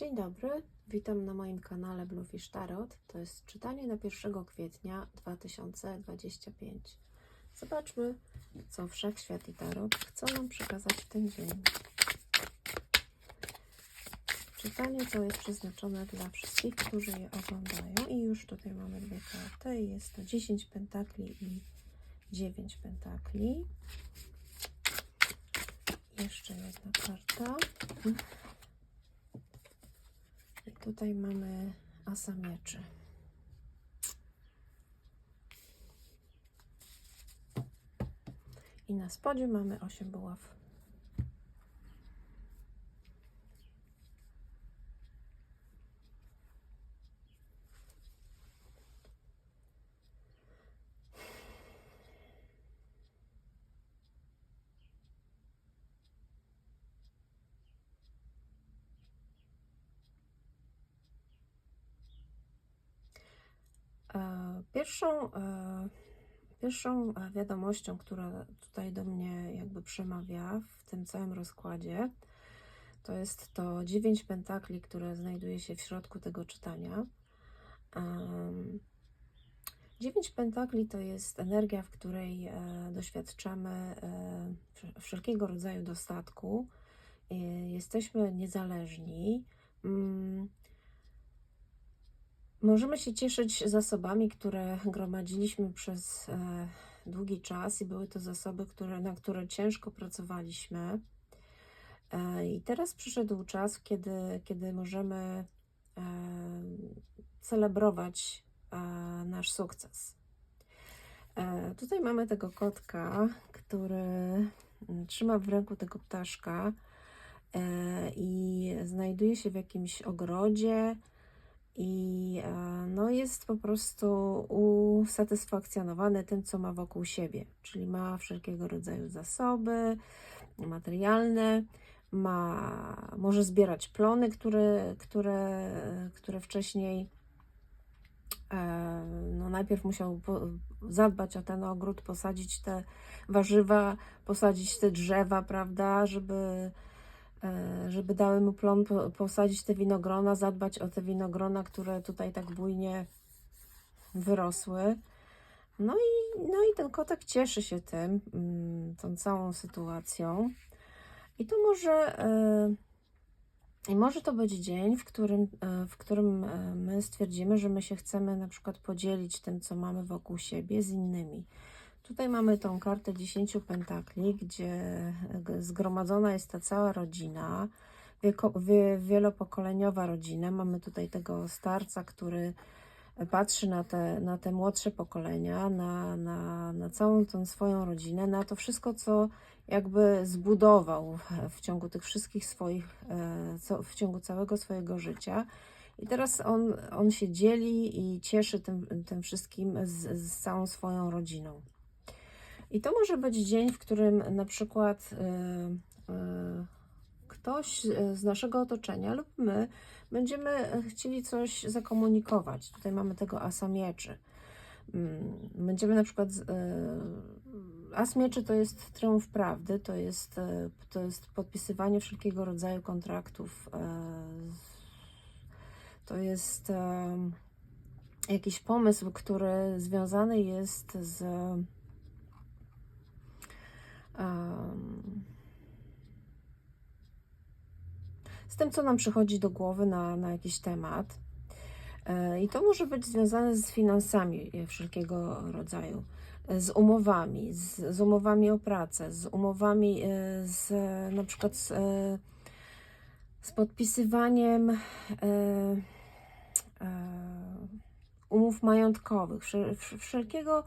Dzień dobry, witam na moim kanale Bluefish Tarot. To jest czytanie na 1 kwietnia 2025. Zobaczmy, co Wszechświat i Tarot chcą nam przekazać w ten dzień. Czytanie to jest przeznaczone dla wszystkich, którzy je oglądają. I już tutaj mamy dwie karty. Jest to 10 pentakli i 9 pentakli. Jeszcze jedna karta. Tutaj mamy asa mieczy. I na spodzie mamy 8 buław. E, Pierwszą, e, pierwszą e, wiadomością, która tutaj do mnie jakby przemawia w tym całym rozkładzie, to jest to dziewięć pentakli, które znajduje się w środku tego czytania. Dziewięć pentakli to jest energia, w której e, doświadczamy wsz- wszelkiego rodzaju dostatku. Jesteśmy niezależni. Możemy się cieszyć zasobami, które gromadziliśmy przez e, długi czas i były to zasoby, które, na które ciężko pracowaliśmy. E, I teraz przyszedł czas, kiedy, kiedy możemy e, celebrować nasz sukces. Tutaj mamy tego kotka, który trzyma w ręku tego ptaszka i znajduje się w jakimś ogrodzie i e, no, jest po prostu usatysfakcjonowany tym, co ma wokół siebie, czyli ma wszelkiego rodzaju zasoby materialne, ma, może zbierać plony, które, które, które wcześniej e, no najpierw musiał zadbać o ten ogród, posadzić te warzywa, posadzić te drzewa, prawda, żeby żeby dały mu plon, po- posadzić te winogrona, zadbać o te winogrona, które tutaj tak bujnie wyrosły. No i, no i ten kotek cieszy się tym, mm, tą całą sytuacją. I to może, e, i może to być dzień, w którym, e, w którym e, my stwierdzimy, że my się chcemy na przykład podzielić tym, co mamy wokół siebie z innymi. Tutaj mamy tą kartę 10 pentakli, gdzie zgromadzona jest ta cała rodzina, wielopokoleniowa rodzina. Mamy tutaj tego starca, który patrzy na te, na te młodsze pokolenia, na, na, na całą tą swoją rodzinę, na to wszystko, co jakby zbudował w- ciągu tych wszystkich swoich, e, w ciągu całego swojego życia. I teraz on, on się dzieli i cieszy tym, tym wszystkim z, z całą swoją rodziną. I to może być dzień, w którym na przykład y, y, ktoś z naszego otoczenia lub my będziemy chcieli coś zakomunikować. Tutaj mamy tego asa mieczy. Mm, Będziemy na przykład. y, As mieczy to jest triumf prawdy, to jest, to jest podpisywanie wszelkiego rodzaju kontraktów. To jest jakiś pomysł, który związany jest z z tym, co nam przychodzi do głowy na, na jakiś temat. E, I to może być związane z finansami wszelkiego rodzaju, e, z umowami, z, z umowami o pracę, z umowami e, z na przykład z, z podpisywaniem umów majątkowych, wszel- wszel- wszelkiego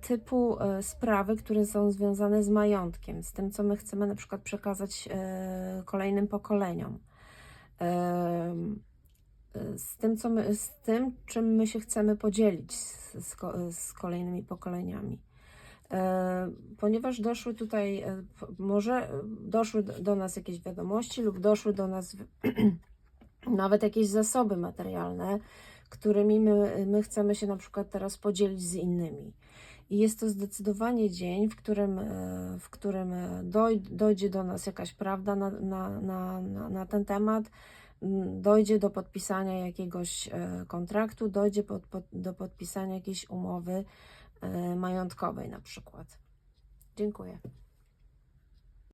typu e, sprawy, które są związane z majątkiem, z tym, co my chcemy na przykład przekazać e, kolejnym pokoleniom. E, Z tym, co my, z tym, czym my się chcemy podzielić z, z, ko- z kolejnymi pokoleniami. E, Ponieważ doszły tutaj, e, może e, doszły do nas jakieś wiadomości, lub doszły do nas nawet jakieś zasoby materialne, którymi my, my chcemy się na przykład teraz podzielić z innymi. I jest to zdecydowanie dzień, w którym, e, w którym e, doj, dojdzie do nas jakaś prawda na, na, na, na, ten temat. dojdzie do podpisania jakiegoś e, kontraktu, dojdzie pod, pod, do podpisania jakiejś umowy majątkowej na przykład. Dziękuję.